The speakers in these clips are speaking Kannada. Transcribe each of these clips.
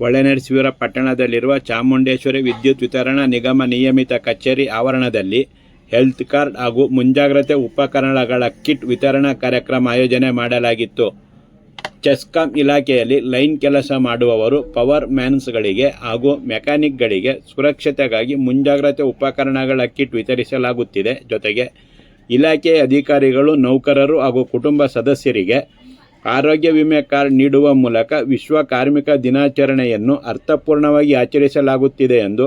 ಹೊಳೆನರಸೀಪುರ ಪಟ್ಟಣದಲ್ಲಿರುವ ಚಾಮುಂಡೇಶ್ವರಿ ವಿದ್ಯುತ್ ವಿತರಣಾ ನಿಗಮ ನಿಯಮಿತ ಕಚೇರಿ ಆವರಣದಲ್ಲಿ ಹೆಲ್ತ್ ಕಾರ್ಡ್ ಹಾಗೂ ಮುಂಜಾಗ್ರತೆ ಉಪಕರಣಗಳ ಕಿಟ್ ವಿತರಣಾ ಕಾರ್ಯಕ್ರಮ ಆಯೋಜನೆ ಮಾಡಲಾಗಿತ್ತು. ಚೆಸ್ಕಾಂ ಇಲಾಖೆಯಲ್ಲಿ ಲೈನ್ ಕೆಲಸ ಮಾಡುವವರು, ಪವರ್ ಮ್ಯಾನ್ಸ್ಗಳಿಗೆ ಹಾಗೂ ಮೆಕ್ಯಾನಿಕ್ಗಳಿಗೆ ಸುರಕ್ಷತೆಗಾಗಿ ಮುಂಜಾಗ್ರತೆ ಉಪಕರಣಗಳ ಕಿಟ್ ವಿತರಿಸಲಾಗುತ್ತಿದೆ. ಜೊತೆಗೆ ಇಲಾಖೆಯ ಅಧಿಕಾರಿಗಳು, ನೌಕರರು ಹಾಗೂ ಕುಟುಂಬ ಸದಸ್ಯರಿಗೆ ಆರೋಗ್ಯ ವಿಮೆ ಕಾರ್ಡ್ ನೀಡುವ ಮೂಲಕ ವಿಶ್ವ ಕಾರ್ಮಿಕ ದಿನಾಚರಣೆಯನ್ನು ಅರ್ಥಪೂರ್ಣವಾಗಿ ಆಚರಿಸಲಾಗುತ್ತಿದೆ ಎಂದು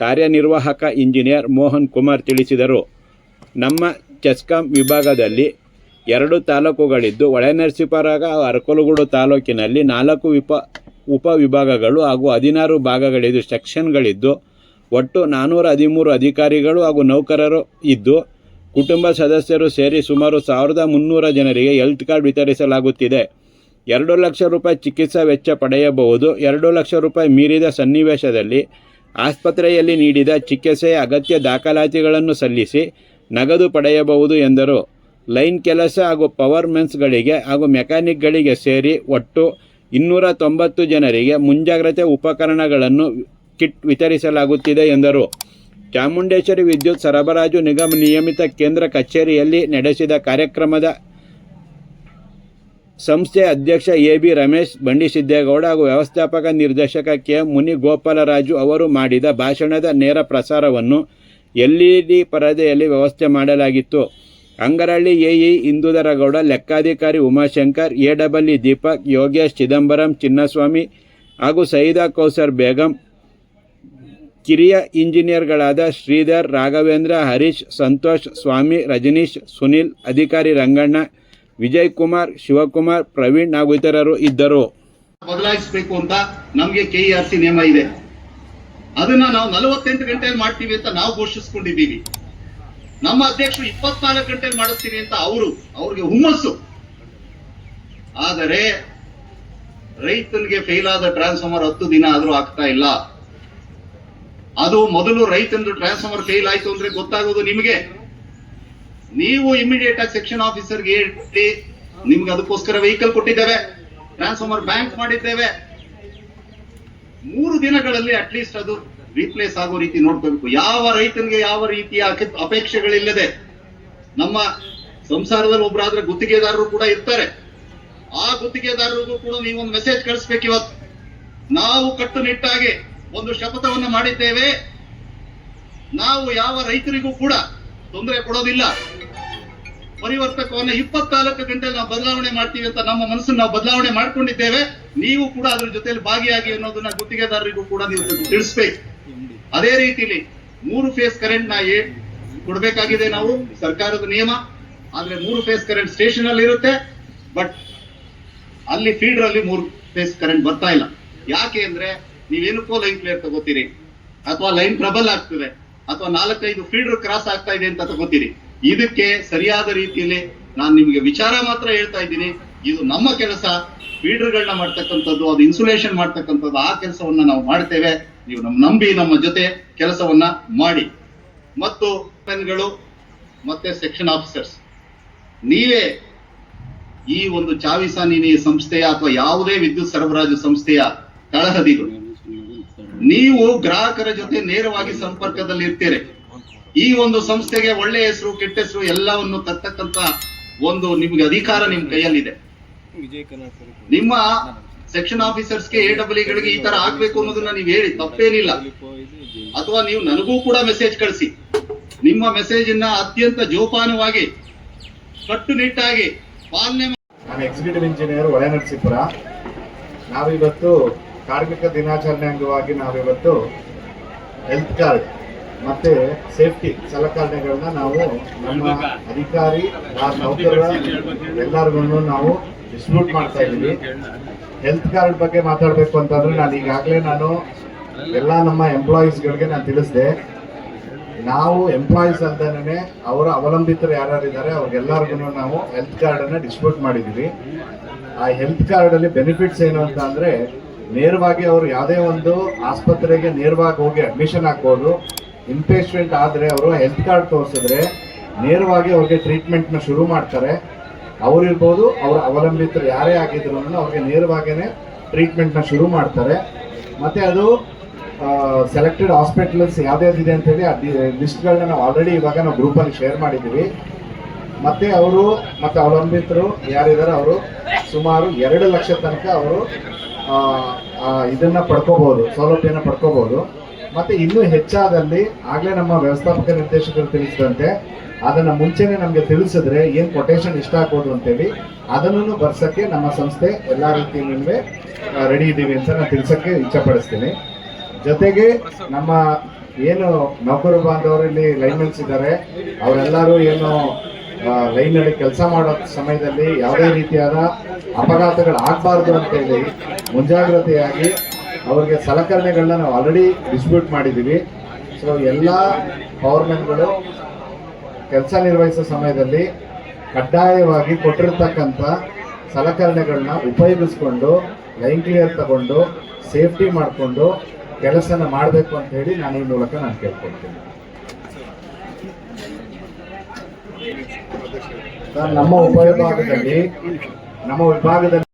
ಕಾರ್ಯನಿರ್ವಾಹಕ ಇಂಜಿನಿಯರ್ ಮೋಹನ್ ಕುಮಾರ್ ತಿಳಿಸಿದರು. ನಮ್ಮ ಚೆಸ್ಕಾಂ ವಿಭಾಗದಲ್ಲಿ ಎರಡು ತಾಲೂಕುಗಳಿದ್ದು ಹೊಳೆನರಸೀಪುರ ಹಾಗೂ ಅರಕಲಗೂಡು ತಾಲೂಕಿನಲ್ಲಿ ನಾಲ್ಕು ವಿಪ ಉಪವಿಭಾಗಗಳು ಹಾಗೂ ಹದಿನಾರು ಭಾಗಗಳಿದ್ದು ಸೆಕ್ಷನ್ಗಳಿದ್ದು, ಒಟ್ಟು ನಾನ್ನೂರ ಹದಿಮೂರು ಅಧಿಕಾರಿಗಳು ಹಾಗೂ ನೌಕರರು ಇದ್ದು ಕುಟುಂಬ ಸದಸ್ಯರು ಸೇರಿ ಸುಮಾರು ಸಾವಿರದ ಮುನ್ನೂರ ಜನರಿಗೆ ಹೆಲ್ತ್ ಕಾರ್ಡ್ ವಿತರಿಸಲಾಗುತ್ತಿದೆ. ಎರಡು ಲಕ್ಷ ರೂಪಾಯಿ ಚಿಕಿತ್ಸಾ ವೆಚ್ಚ ಪಡೆಯಬಹುದು. ಎರಡು ಲಕ್ಷ ರೂಪಾಯಿ ಮೀರಿದ ಸನ್ನಿವೇಶದಲ್ಲಿ ಆಸ್ಪತ್ರೆಯಲ್ಲಿ ನೀಡಿದ ಚಿಕಿತ್ಸೆಯ ಅಗತ್ಯ ದಾಖಲಾತಿಗಳನ್ನು ಸಲ್ಲಿಸಿ ನಗದು ಪಡೆಯಬಹುದು ಎಂದರು. ಲೈನ್ ಕೆಲಸ ಹಾಗೂ ಪವರ್ ಮೆನ್ಸ್ಗಳಿಗೆ ಹಾಗೂ ಮೆಕ್ಯಾನಿಕ್ಗಳಿಗೆ ಸೇರಿ ಒಟ್ಟು ಇನ್ನೂರ ತೊಂಬತ್ತು ಜನರಿಗೆ ಮುಂಜಾಗ್ರತೆ ಉಪಕರಣಗಳನ್ನು ಕಿಟ್ ವಿತರಿಸಲಾಗುತ್ತಿದೆ ಎಂದರು. ಚಾಮುಂಡೇಶ್ವರಿ ವಿದ್ಯುತ್ ಸರಬರಾಜು ನಿಗಮ ನಿಯಮಿತ ಕೇಂದ್ರ ಕಚೇರಿಯಲ್ಲಿ ನಡೆಸಿದ ಕಾರ್ಯಕ್ರಮದ ಸಂಸ್ಥೆ ಅಧ್ಯಕ್ಷ ಎ ಬಿ ರಮೇಶ್ ಬಂಡಿಸಿದ್ದೇಗೌಡ ಹಾಗೂ ವ್ಯವಸ್ಥಾಪಕ ನಿರ್ದೇಶಕ ಕೆ ಮುನಿಗೋಪಾಲರಾಜು ಅವರು ಮಾಡಿದ ಭಾಷಣದ ನೇರ ಪ್ರಸಾರವನ್ನು ಎಲ್ಇಡಿ ಪರದೆಯಲ್ಲಿ ವ್ಯವಸ್ಥೆ ಮಾಡಲಾಗಿತ್ತು. ಅಂಗರಳ್ಳಿ AE ಇಂದುಧರಗೌಡ ಲೆಕ್ಕಾಧಿಕಾರಿ Umashankar, A double E Deepak, Yogesh Chidambaram, Chinnaswamy ಹಾಗೂ ಸೈದಾ ಕೌಸರ್ ಬೇಗಂ ಕಿರಿಯ ಇಂಜಿನಿಯರ್ಗಳಾದ ಶ್ರೀಧರ್, ರಾಘವೇಂದ್ರ, ಹರೀಶ್, ಸಂತೋಷ್, ಸ್ವಾಮಿ, ರಜನೀಶ್, ಸುನಿಲ್, ಅಧಿಕಾರಿ ರಂಗಣ್ಣ ವಿಜಯ್ ಕುಮಾರ್ ಶಿವಕುಮಾರ್, ಪ್ರವೀಣ್ ಹಾಗೂ ಇತರರು ಇದ್ದರು. ಬದಲಾಯಿಸಬೇಕು ಅಂತ ನಮಗೆ ಕೆ ಆರ್ ಸಿ ನಿಯಮ ಇದೆ. ಅದನ್ನ ನಾವು ನಲವತ್ತೆಂಟು ಗಂಟೆಯಲ್ಲಿ ಮಾಡ್ತೀವಿ ಅಂತ ನಾವು ಘೋಷಿಸ್ಕೊಂಡಿದ್ದೀವಿ. ನಮ್ಮ ಅಧ್ಯಕ್ಷರು ಇಪ್ಪತ್ನಾಲ್ಕು ಗಂಟೆಯಲ್ಲಿ ಮಾಡಿಸ್ತೀನಿ ಅಂತ ಅವರು, ಅವ್ರಿಗೆ ಹುಮ್ಮಸ್ಸು. ಆದರೆ ರೈತನಿಗೆ ಫೇಲ್ ಆದ ಟ್ರಾನ್ಸ್ಫಾರ್ಮರ್ ಹತ್ತು ದಿನ ಆದರೂ ಆಗ್ತಾ ಇಲ್ಲ. ಅದು ಮೊದಲು ರೈತಂದು ಟ್ರಾನ್ಸ್ಫಾರ್ಮರ್ ಫೇಲ್ ಆಯ್ತು ಅಂದ್ರೆ ಗೊತ್ತಾಗೋದು ನಿಮಗೆ? ನೀವು ಇಮಿಡಿಯೇಟ್ ಆಗಿ ಸೆಕ್ಷನ್ ಆಫೀಸರ್ಗೆ ಹೇಳಿ, ನಿಮ್ಗೆ ಅದಕ್ಕೋಸ್ಕರ ವೆಹಿಕಲ್ ಕೊಟ್ಟಿದ್ದೇವೆ. ಟ್ರಾನ್ಸ್ಫಾರ್ಮರ್ ಬ್ಯಾಂಕ್ ಮಾಡಿದ್ದೇವೆ. ಮೂರು ದಿನಗಳಲ್ಲಿ ಅಟ್ಲೀಸ್ಟ್ ಅದು ರೀಪ್ಲೇಸ್ ಆಗೋ ರೀತಿ ನೋಡ್ಕೋಬೇಕು. ಯಾವ ರೈತನಿಗೆ ಯಾವ ರೀತಿಯ ಅಪೇಕ್ಷೆಗಳಿಲ್ಲದೆ ನಮ್ಮ ಸಂಸಾರದಲ್ಲಿ ಒಬ್ಬರಾದ್ರೆ ಗುತ್ತಿಗೆದಾರರು ಕೂಡ ಇರ್ತಾರೆ. ಆ ಗುತ್ತಿಗೆದಾರರಿಗೂ ಕೂಡ ನೀವೊಂದು ಮೆಸೇಜ್ ಕಳಿಸ್ಬೇಕು ಇವತ್ತು. ನಾವು ಕಟ್ಟುನಿಟ್ಟಾಗಿ ಒಂದು ಶಪಥವನ್ನು ಮಾಡಿದ್ದೇವೆ. ನಾವು ಯಾವ ರೈತರಿಗೂ ಕೂಡ ತೊಂದರೆ ಕೊಡೋದಿಲ್ಲ. ಪರಿವರ್ತಕವನ್ನ ಇಪ್ಪತ್ನಾಲ್ಕು ಗಂಟೆ ನಾವು ಬದಲಾವಣೆ ಮಾಡ್ತೀವಿ ಅಂತ ನಮ್ಮ ಮನಸ್ಸನ್ನು ನಾವು ಬದಲಾವಣೆ ಮಾಡ್ಕೊಂಡಿದ್ದೇವೆ. ನೀವು ಕೂಡ ಅದ್ರ ಜೊತೆಯಲ್ಲಿ ಭಾಗಿಯಾಗಿ ಅನ್ನೋದನ್ನ ಗುತ್ತಿಗೆದಾರರಿಗೂ ಕೂಡ ನೀವು ತಿಳಿಸ್ಬೇಕು. ಅದೇ ರೀತಿಲಿ ಮೂರು ಫೇಸ್ ಕರೆಂಟ್ನ ಕೊಡ್ಬೇಕಾಗಿದೆ ನಾವು, ಸರ್ಕಾರದ ನಿಯಮ. ಆದ್ರೆ ಮೂರು ಫೇಸ್ ಕರೆಂಟ್ ಸ್ಟೇಷನ್ ಅಲ್ಲಿ ಇರುತ್ತೆ, ಬಟ್ ಅಲ್ಲಿ ಫೀಡರ್ ಅಲ್ಲಿ ಮೂರು ಫೇಸ್ ಕರೆಂಟ್ ಬರ್ತಾ ಇಲ್ಲ. ಯಾಕೆ ಅಂದ್ರೆ ನೀವೇನಕ್ಕೋ ಲೈನ್ ಪ್ಲೇಯರ್ ತಗೋತೀರಿ? ಅಥವಾ ಲೈನ್ ಪ್ರಬಲ್ ಆಗ್ತದೆ. ಅಥವಾ ನಾಲ್ಕೈದು ಫೀಡರ್ ಕ್ರಾಸ್ ಆಗ್ತಾ ಇದೆ ಅಂತ ತಗೋತೀರಿ. ಇದಕ್ಕೆ ಸರಿಯಾದ ರೀತಿಯಲ್ಲಿ ನಾನು ನಿಮಗೆ ವಿಚಾರ ಮಾತ್ರ ಹೇಳ್ತಾ ಇದ್ದೀನಿ. ಇದು ನಮ್ಮ ಕೆಲಸ. ಫೀಡರ್ಗಳನ್ನ ಮಾಡ್ತಕ್ಕಂಥದ್ದು, ಅದು ಇನ್ಸುಲೇಷನ್ ಮಾಡ್ತಕ್ಕಂಥದ್ದು, ಆ ಕೆಲಸವನ್ನ ನಾವು ಮಾಡ್ತೇವೆ. ನೀವು ನಮ್ ನಂಬಿ ನಮ್ಮ ಜೊತೆ ಕೆಲಸವನ್ನ ಮಾಡಿ. ಮತ್ತು ಪೆನ್ಗಳು, ಮತ್ತೆ ಸೆಕ್ಷನ್ ಆಫೀಸರ್ಸ್ ನೀವೇ ಈ ಒಂದು ಚಾವಿಸಾನಿನಿ ಸಂಸ್ಥೆಯ ಅಥವಾ ಯಾವುದೇ ವಿದ್ಯುತ್ ಸರಬರಾಜು ಸಂಸ್ಥೆಯ ತಳಹದಿಗಳು ನೀವು ಗ್ರಾಹಕರ ಜೊತೆ ನೇರವಾಗಿ ಸಂಪರ್ಕದಲ್ಲಿ ಇರ್ತೀರಿ. ಈ ಒಂದು ಸಂಸ್ಥೆಗೆ ಒಳ್ಳೆ ಹೆಸರು, ಕೆಟ್ಟ ಹೆಸರು ಎಲ್ಲವನ್ನು ತರ್ತಕ್ಕಂತ ಒಂದು ನಿಮ್ಗೆ ಅಧಿಕಾರ ನಿಮ್ ಕೈಯಲ್ಲಿದೆ. ನಿಮ್ಮ ಸೆಕ್ಷನ್ ಆಫೀಸರ್ಸ್ಗೆ ಎ ಡಬ್ಲ್ಯೂಗಳಿಗೆ ಈ ತರ ಆಗ್ಬೇಕು ಅನ್ನೋದನ್ನ ನೀವು ಹೇಳಿ, ತಪ್ಪೇನಿಲ್ಲ. ಅಥವಾ ನೀವು ನನಗೂ ಕೂಡ ಮೆಸೇಜ್ ಕಳಿಸಿ. ನಿಮ್ಮ ಮೆಸೇಜ್ ಅನ್ನ ಅತ್ಯಂತ ಜೋಪಾನವಾಗಿ, ಕಟ್ಟುನಿಟ್ಟಾಗಿ ಪಾಲನೆ ನಾನು ಎಕ್ಸಿಕ್ಯೂಟಿವ್ ಇಂಜಿನಿಯರ್ ಒಳನರಸೀಪುರ ನಾವಿವತ್ತು ಕಾರ್ಮಿಕ ದಿನಾಚರಣೆ ಅಂಗವಾಗಿ ನಾವಿವತ್ತು ಹೆಲ್ತ್ ಕಾರ್ಡ್ ಮತ್ತೆ ಸೇಫ್ಟಿ ಸಲಕರಣೆಗಳನ್ನ ನಾವು ನಮ್ಮ ಅಧಿಕಾರಿ ನೌಕರರ ಎಲ್ಲರಿಗೂ ನಾವು ಡಿಸ್ಟ್ರಿಬ್ಯೂಟ್ ಮಾಡ್ತಾ ಇದ್ದೀವಿ. ಹೆಲ್ತ್ ಕಾರ್ಡ್ ಬಗ್ಗೆ ಮಾತಾಡಬೇಕು ಅಂತಂದ್ರೆ ನಾನು ಈಗಾಗಲೇ ನಾನು ಎಲ್ಲ ನಮ್ಮ ಎಂಪ್ಲಾಯೀಸ್ಗಳಿಗೆ ನಾನು ತಿಳಿಸಿದೆ. ನಾವು ಎಂಪ್ಲಾಯೀಸ್ ಅಂತಾನೆ ಅವರ ಅವಲಂಬಿತರು ಯಾರ್ಯಾರು ಇದ್ದಾರೆ ಅವ್ರಿಗೆಲ್ಲರಿಗೂ ನಾವು ಹೆಲ್ತ್ ಕಾರ್ಡನ್ನು ಡಿಸ್ಟ್ರಿಬ್ಯೂಟ್ ಮಾಡಿದ್ದೀವಿ. ಆ ಹೆಲ್ತ್ ಕಾರ್ಡಲ್ಲಿ ಬೆನಿಫಿಟ್ಸ್ ಏನು ಅಂತ ಅಂದರೆ ನೇರವಾಗಿ ಅವರು ಯಾವುದೇ ಒಂದು ಆಸ್ಪತ್ರೆಗೆ ನೇರವಾಗಿ ಹೋಗಿ ಅಡ್ಮಿಷನ್ ಆಗ್ಬೋದು ಇನ್ಪೇಷೆಂಟ್ ಆದರೆ ಅವರು ಹೆಲ್ತ್ ಕಾರ್ಡ್ ತೋರಿಸಿದ್ರೆ ನೇರವಾಗಿ ಅವ್ರಿಗೆ ಟ್ರೀಟ್ಮೆಂಟ್ನ ಶುರು ಮಾಡ್ತಾರೆ. ಅವರಿರ್ಬೋದು ಅವರ ಅವಲಂಬಿತರು ಯಾರೇ ಆಗಿದ್ರು ಅವ್ರಿಗೆ ನೇರವಾಗಿಯೇ ಟ್ರೀಟ್ಮೆಂಟ್ನ ಶುರು ಮಾಡ್ತಾರೆ. ಮತ್ತು ಅದು ಸೆಲೆಕ್ಟೆಡ್ ಹಾಸ್ಪಿಟಲ್ಸ್ ಅಂತ ಅಂತೇಳಿ ಆ ಲಿಸ್ಟ್ಗಳನ್ನ ನಾವು ಆಲ್ರೆಡಿ ಇವಾಗ ನಾವು ಗ್ರೂಪಲ್ಲಿ ಶೇರ್ ಮಾಡಿದ್ದೀವಿ. ಮತ್ತು ಅವರು, ಮತ್ತು ಅವಲಂಬಿತರು ಯಾರಿದ್ದಾರೆ ಅವರು ಸುಮಾರು ಎರಡು ಲಕ್ಷ ತನಕ ಅವರು ಇದನ್ನ ಪಡ್ಕೋಬಹುದು ಸೌಲಭ್ಯನ ಪಡ್ಕೋಬಹುದು ಮತ್ತೆ ಇನ್ನೂ ಹೆಚ್ಚಾದಲ್ಲಿ ಆಗ್ಲೇ ನಮ್ಮ ವ್ಯವಸ್ಥಾಪಕ ನಿರ್ದೇಶಕರು ತಿಳಿಸಿದಂತೆ ಅದನ್ನ ಮುಂಚೆನೆ ನಮಗೆ ತಿಳಿಸಿದ್ರೆ ಏನ್ ಕೊಟೇಶನ್ ಇಷ್ಟ ಆಗ್ಬೋದು ಅಂತೇಳಿ ಅದನ್ನು ಬರ್ಸಕ್ಕೆ ನಮ್ಮ ಸಂಸ್ಥೆ ಎಲ್ಲಾ ರೀತಿಯಲ್ಲೂ ರೆಡಿ ಇದ್ದೀವಿ ಅಂತ ನಾನು ತಿಳ್ಸಕ್ಕೆ ಇಚ್ಛಪಡಿಸ್ತೀನಿ. ಜೊತೆಗೆ ನಮ್ಮ ಏನು ನೌಕರು ಬಾಂಧವರು ಇಲ್ಲಿ ಲೈನ್ಮೆನ್ಸ್ ಇದ್ದಾರೆ, ಅವರೆಲ್ಲರೂ ಏನು ಲೈನ್ನಲ್ಲಿ ಕೆಲಸ ಮಾಡೋ ಸಮಯದಲ್ಲಿ ಯಾವುದೇ ರೀತಿಯಾದ ಅಪಘಾತಗಳು ಆಗಬಾರ್ದು ಅಂತೇಳಿ ಮುಂಜಾಗ್ರತೆಯಾಗಿ ಅವರಿಗೆ ಸಲಕರಣೆಗಳನ್ನ ನಾವು ಆಲ್ರೆಡಿ ಡಿಸ್ಟ್ರಿಬ್ಯೂಟ್ ಮಾಡಿದ್ದೀವಿ. ಸೊ ಎಲ್ಲ ಪವರ್ಮೆನ್ಗಳು ಕೆಲಸ ನಿರ್ವಹಿಸೋ ಸಮಯದಲ್ಲಿ ಕಡ್ಡಾಯವಾಗಿ ಕೊಟ್ಟಿರ್ತಕ್ಕಂಥ ಸಲಕರಣೆಗಳನ್ನ ಉಪಯೋಗಿಸ್ಕೊಂಡು, ಲೈನ್ ಕ್ಲಿಯರ್ ತಗೊಂಡು, ಸೇಫ್ಟಿ ಮಾಡಿಕೊಂಡು ಕೆಲಸನ ಮಾಡಬೇಕು ಅಂತ ಹೇಳಿ ನಾನು ಈ ಮೂಲಕ ನಾನು ಕೇಳ್ಕೊಳ್ತೀನಿ. ನಮ್ಮ ಉಪವಿಭಾಗದಲ್ಲಿ ನಮ್ಮ ವಿಭಾಗದಲ್ಲಿ